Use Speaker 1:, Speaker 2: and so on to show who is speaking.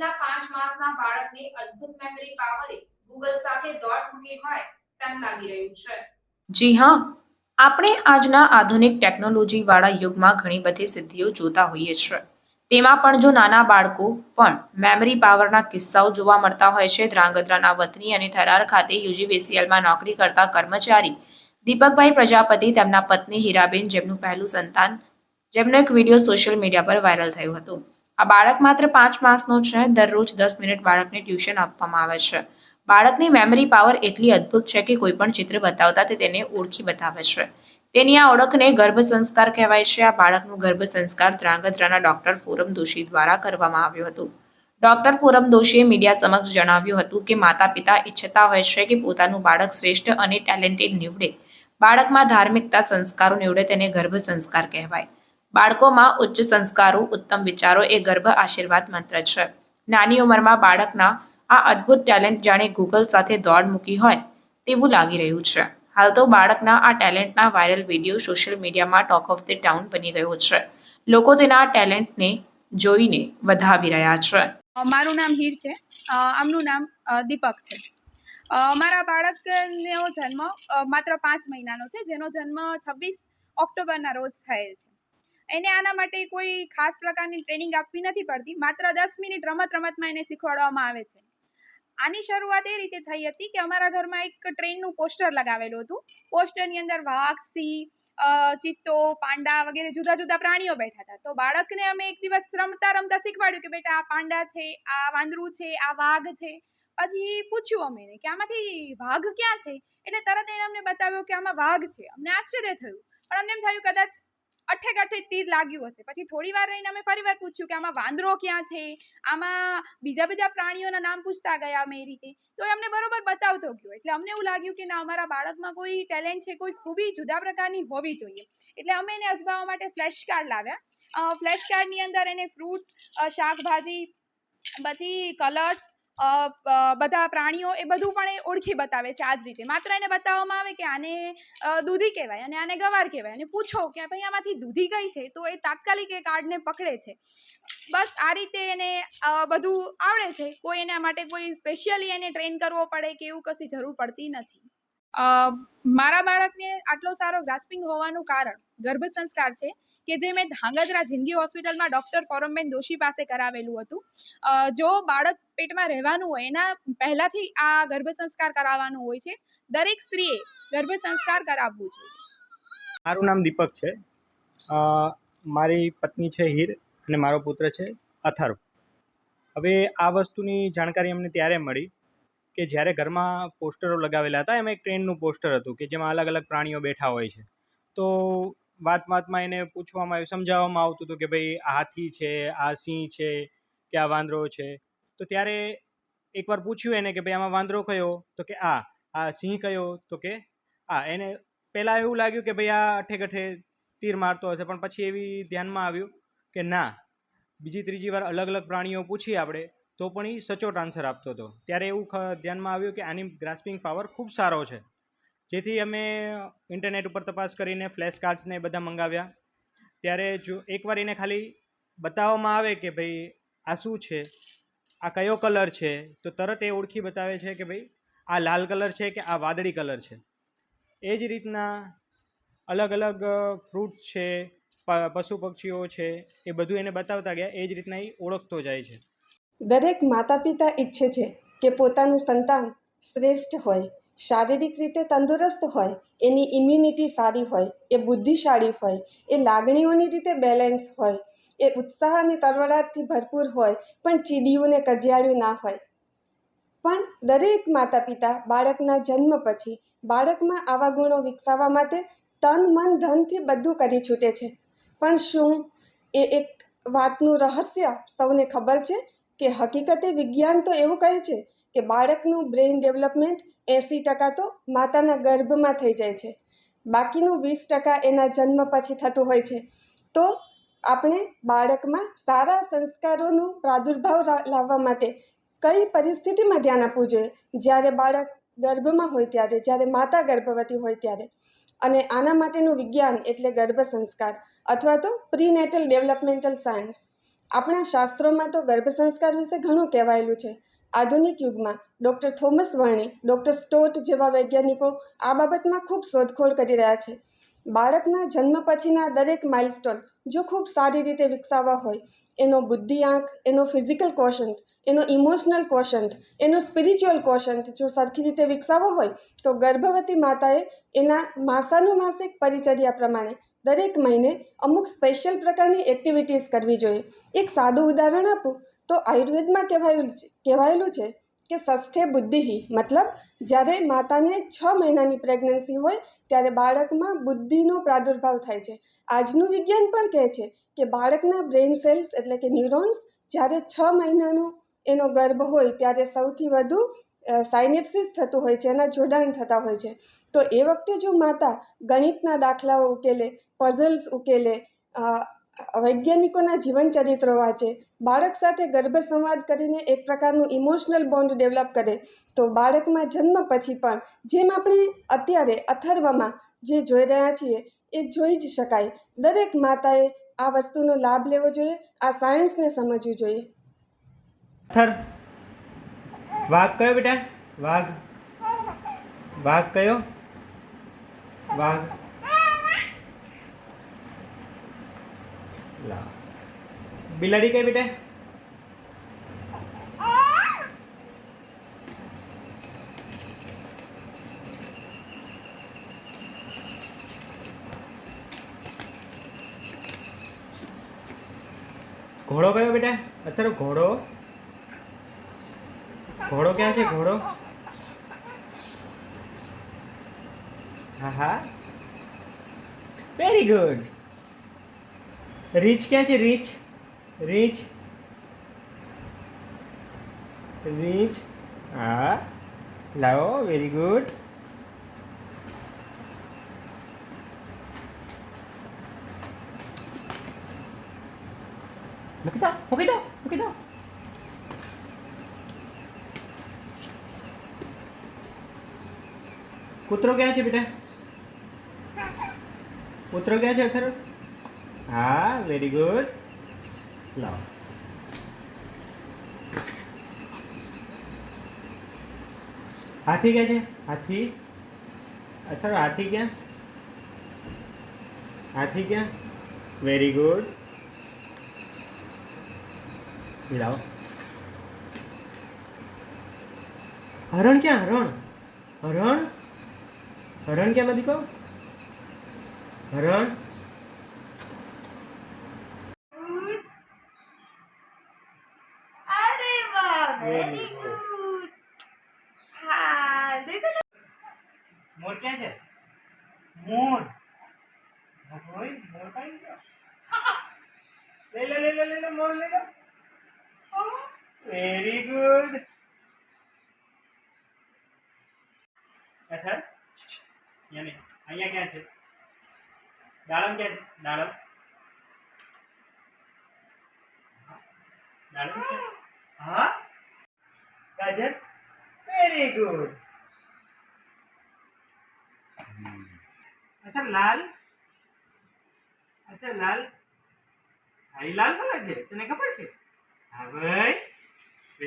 Speaker 1: મહિના પાંચ માસના બાળકને અદ્ભુત મેમરી પાવરે ગૂગલ સાથે દોટ મૂકી હોય તેમ લાગી રહ્યું છે. જી હા, આપણે આજના આધુનિક ટેકનોલોજી વાળા યુગમાં ઘણી બધી સિદ્ધિઓ જોતા હોઈએ છીએ. તેમાં પણ જો નાના બાળકો પણ મેમરી પાવરના કિસ્સાઓ જોવા મળતા હોય છે, ધ્રાંગધ્રાના વતની અને થરાર ખાતે યુજીવીસીએલમાં નોકરી કરતા કર્મચારી, દીપકભાઈ પ્રજાપતિ તેમના પત્ની હીરાબેન જેમનું પહેલું સંતાન, જેમનો એક વીડિયો સોશિયલ મીડિયા પર વાયરલ થયો હતો. આ બાળક માત્ર પાંચ માસનો છે, દરરોજ દસ મિનિટ બાળકને ટ્યુશન આપવામાં આવે છે. બાળકની મેમરી પાવર એટલી અદ્ભુત છે કે કોઈ પણ ચિત્ર બતાવતા તે તેને ઓળખી બતાવે છે. તેની આ ઓળખને ગર્ભ સંસ્કાર કહેવાય છે. આ બાળકનું ગર્ભ સંસ્કાર ધ્રાંગધ્રાના ડોક્ટર ફોરમ દોશી દ્વારા કરવામાં આવ્યું હતું. ડોક્ટર ફોરમ દોશીએ મીડિયા સમક્ષ જણાવ્યું હતું કે માતા પિતા ઈચ્છતા હોય છે કે પોતાનું બાળક શ્રેષ્ઠ અને ટેલેન્ટેડ નીવડે. બાળકમાં ધાર્મિકતા સંસ્કારો નીવડે તેને ગર્ભ સંસ્કાર કહેવાય. બાળકોમાં ઉચ્ચ સંસ્કારો, ઉત્તમ વિચારો એ ગર્ભ આશીર્વાદ મંત્ર છે. નાની ઉંમરમાં બાળકના આ અદ્ભુત ટેલેન્ટ જાણે ગૂગલ સાથે દોડ મૂકી હોય તેવું લાગી રહ્યું છે. હાલ તો બાળકના આ ટેલેન્ટના વાયરલ વીડિયો સોશિયલ મીડિયામાં ટોક ઓફ ધ ટાઉન બની ગયો છે. લોકો તેના ટેલેન્ટને જોઈને વધાવી રહ્યા છે.
Speaker 2: મારું નામ હીર છે. આમનું નામ દીપક છે. મારા બાળકનો જન્મ માત્ર પાંચ મહિનાનો છે, જેનો જન્મ છવ્વીસ ઓક્ટોબરના રોજ થયેલ છે. એને આના માટે કોઈ ખાસ પ્રકારની ટ્રેનિંગ આપવી નથી પડતી. માત્ર દસ મિનિટ રમત રમતમાં એને શીખવાડવામાં આવે છે. આની શરૂઆત એ રીતે થઈ હતી કે અમારા ઘરમાં એક ટ્રેનનું પોસ્ટર લગાવેલું હતું. પોસ્ટરની અંદર વાઘ સિંહ ચિત્તો, પાંડા વગેરે જુદા જુદા પ્રાણીઓ બેઠા હતા. તો બાળકને અમે એક દિવસ રમતા રમતા શીખવાડ્યું કે બેટા આ પાંડા છે, આ વાંદરું છે, આ વાઘ છે. પછી પૂછ્યું અમે એને કે આમાંથી વાઘ ક્યાં છે? એટલે તરત એણે અમને બતાવ્યો કે આમાં વાઘ છે. અમને આશ્ચર્ય થયું. પણ અમને એમ થયું કદાચ અઠે કાઠે તીર લાગ્યું હશે. પછી થોડી વાર રહીને અમે ફરી વાર પૂછ્યું કે આમાં વાંદરો ક્યાં છે? આમાં બીજા બીજા પ્રાણીઓના નામ પૂછતા ગયા અમે એ રીતે. તો એ અમને બરોબર બતાવતો ગયો. એટલે અમને એવું લાગ્યું કે ના, અમારા બાળકમાં કોઈ ટેલેન્ટ છે, કોઈ ખૂબી જુદા પ્રકારની હોવી જોઈએ. એટલે અમે એને અજમાવવા માટે ફ્લેશ કાર્ડ લાવ્યા. ફ્લેશ કાર્ડની અંદર એને ફ્રૂટ શાકભાજી, પછી કલર્સ બધા પ્રાણીઓ એ બધું પણ એ ઓળખી બતાવે છે આ જ રીતે. માત્ર એને બતાવવામાં આવે કે આને દૂધી કહેવાય અને આને ગવાર કહેવાય. અને પૂછો કે ભાઈ આમાંથી દૂધી કઈ છે? તો એ તાત્કાલિક એ કાર્ડને પકડે છે. બસ આ રીતે એને બધું આવડે છે. કોઈ એના માટે કોઈ સ્પેશિયલી એને ટ્રેન કરવો પડે કે એવું કશી જરૂર પડતી નથી. મારા બાળકને આટલો સારો ગ્રાસ્પિંગ હોવાનું કારણ ગર્ભ સંસ્કાર છે કે જે મેં ધાંગધ્રા જિંદગી હોસ્પિટલમાં ડૉક્ટર ફોરમબેન દોશી પાસે કરાવેલું હતું. જો બાળક પેટમાં રહેવાનું હોય, એના પહેલાંથી આ ગર્ભ સંસ્કાર કરાવવાનું હોય છે. દરેક સ્ત્રીએ ગર્ભ સંસ્કાર કરાવવું જોઈએ.
Speaker 3: મારું નામ દીપક છે. મારી પત્ની છે હીર અને મારો પુત્ર છે અથર્વ હવે આ વસ્તુની જાણકારી અમને ત્યારે મળી કે જ્યારે ઘરમાં પોસ્ટરો લગાવેલા હતા, એમાં એક ટ્રેનનું પોસ્ટર હતું કે જેમાં અલગ અલગ પ્રાણીઓ બેઠા હોય છે. તો વાત વાતમાં એને પૂછવામાં આવ્યું, સમજાવવામાં આવતું હતું કે ભાઈ આ હાથી છે, આ સિંહ છે, કે આ વાંદરો છે. તો ત્યારે એકવાર પૂછ્યું એને કે ભાઈ આમાં વાંદરો કયો? તો કે આ આ સિંહ કયો? તો કે આ. એને પહેલાં એવું લાગ્યું કે ભાઈ આ અઠે કઠે તીર મારતો હશે, પણ પછી એવી ધ્યાનમાં આવ્યું કે ના. બીજી, ત્રીજી વાર અલગ અલગ પ્રાણીઓ પૂછી આપણે તો પણ એ સચોટ આન્સર આપતો હતો. ત્યારે એવું ધ્યાનમાં આવ્યું કે આની ગ્રાસ્પિંગ પાવર ખૂબ સારો છે. જેથી અમે ઇન્ટરનેટ ઉપર તપાસ કરીને ફ્લેશ કાર્ડ્સને બધા મંગાવ્યા. ત્યારે જો એકવાર એને ખાલી બતાવવામાં આવે કે ભાઈ આ શું છે? આ કયો કલર છે? તો તરત એ ઓળખી બતાવે છે કે ભાઈ આ લાલ કલર છે કે આ વાદળી કલર છે. એ જ રીતના અલગ અલગ ફ્રૂટ છે પશુ પક્ષીઓ છે, એ બધું એને બતાવતા ગયા. એ જ રીતના એ ઓળખતો જાય છે.
Speaker 4: દરેક માતા પિતા ઈચ્છે છે કે પોતાનું સંતાન શ્રેષ્ઠ હોય, શારીરિક રીતે તંદુરસ્ત હોય, એની ઇમ્યુનિટી સારી હોય, એ બુદ્ધિશાળી હોય, એ લાગણીઓની રીતે બેલેન્સ હોય, એ ઉત્સાહ અને તરવરાટથી ભરપૂર હોય, પણ ચીડિયું ને કજિયાળ્યું ના હોય. પણ દરેક માતા પિતા બાળકના જન્મ પછી બાળકમાં આવા ગુણો વિકસાવવા માટે તન, મન, ધનથી બધું કરી છૂટે છે. પણ શું એ એક વાતનું રહસ્ય સૌને ખબર છે? કે હકીકતે વિજ્ઞાન તો એવું કહે છે કે બાળકનું બ્રેઇન ડેવલપમેન્ટ એંસી ટકા તો માતાના ગર્ભમાં થઈ જાય છે. બાકીનું વીસ ટકા એના જન્મ પછી થતું હોય છે. તો આપણે બાળકમાં સારા સંસ્કારોનું પ્રાદુર્ભાવ લાવવા માટે કઈ પરિસ્થિતિમાં ધ્યાન આપવું જોઈએ? જ્યારે બાળક ગર્ભમાં હોય ત્યારે, જ્યારે માતા ગર્ભવતી હોય ત્યારે. અને આના માટેનું વિજ્ઞાન એટલે ગર્ભ સંસ્કાર અથવા તો પ્રીનેટલ ડેવલપમેન્ટલ સાયન્સ આપણા શાસ્ત્રોમાં તો ગર્ભ સંસ્કાર વિશે ઘણું કહેવાયેલું છે. આધુનિક યુગમાં doctor Thomas Verny, doctor Stott જેવા વૈજ્ઞાનિકો આ બાબતમાં ખૂબ શોધખોળ કરી રહ્યા છે. બાળકના જન્મ પછીના દરેક માઇલસ્ટોન જો ખૂબ સારી રીતે વિકસાવવા હોય, એનો બુદ્ધિઆંક એનો ફિઝિકલ કોશન્ટ એનો ઇમોશનલ કોશન્ટ એનો સ્પિરિચ્યુઅલ કોશન્ટ જો સરખી રીતે વિકસાવવો હોય, તો ગર્ભવતી માતાએ એના માસાનુમાસિક પરિચર્યા પ્રમાણે દરેક મહિને અમુક સ્પેશિયલ પ્રકારની એક્ટિવિટીઝ કરવી જોઈએ. એક સાદું ઉદાહરણ આપું તો આયુર્વેદમાં કહેવાયું કહેવાયેલું છે કે ષષ્ઠે બુદ્ધિ મતલબ જ્યારે માતાને છ મહિનાની પ્રેગ્નન્સી હોય ત્યારે બાળકમાં બુદ્ધિનો પ્રાદુર્ભાવ થાય છે. આજનું વિજ્ઞાન પણ કહે છે કે બાળકના બ્રેઇન સેલ્સ એટલે કે ન્યુરોન્સ જ્યારે છ મહિનાનું એનો ગર્ભ હોય ત્યારે સૌથી વધુ સાયનેપ્સિસ થતું હોય છે, એના જોડાણ થતા હોય છે. તો એ વખતે જો માતા ગણિતના દાખલાઓ ઉકેલે પઝલ્સ ઉકેલે વૈજ્ઞાનિકોના વૈજ્ઞાનિકોના જીવનચરિત્રો વાંચે, બાળક સાથે ગર્ભ સંવાદ કરીને એક પ્રકારનું ઇમોશનલ બોન્ડ ડેવલપ કરે, તો બાળકમાં જન્મ પછી પણ જેમ આપણે અત્યારે અથર્વમાં જે જોઈ રહ્યા છીએ, એ જોઈ જ શકાય. દરેક માતાએ આ વસ્તુનો લાભ લેવો જોઈએ, આ સાયન્સને સમજવું જોઈએ.
Speaker 3: વાઘ કયો બેટા? વાઘ. વાઘ કયો? વાઘ. લા. બિલાડી કઈ બેટા? ઘોડો કયો બેટા? અત્યારે ઘોડો ઘોડો ક્યાં છે ઘોડો? હા હા વેરી ગુડ રીચ ક્યાં છે રીચ? રીચ? રીચ? હા. લાવો વેરી ગુડ મૂકી દો મૂકી દો મૂકી દો. કૂતરો ક્યાં છે બેટા? કૂતરો ક્યાં છે ખરો? હા વેરી ગુડ લાવો હાથી ક્યાં છે? હાથી? અથર હાથી ક્યાં? હાથી ક્યાં? વેરી ગુડ લાવો હરણ ક્યાં? હરણ. હરણ? હરણ ક્યાં દીકો હરણ
Speaker 5: અરે વાહ
Speaker 3: Very
Speaker 5: વેરી
Speaker 3: good.
Speaker 5: ગુડ હા દેખો તો.
Speaker 3: મોર ક્યાં છે મોર હોય મોર કઈ ગયો લે લે લે લે યાની, અહીંયા ક્યાં છે? દાડમ ક્યાં છે? દાડમ. દાડમ હા? ગાજર? વેરી ગુડ અચ્છા, લાલ? અચ્છા, લાલ. હા લાલ કલર છે. તને ખબર છે? હા, ભાઈ.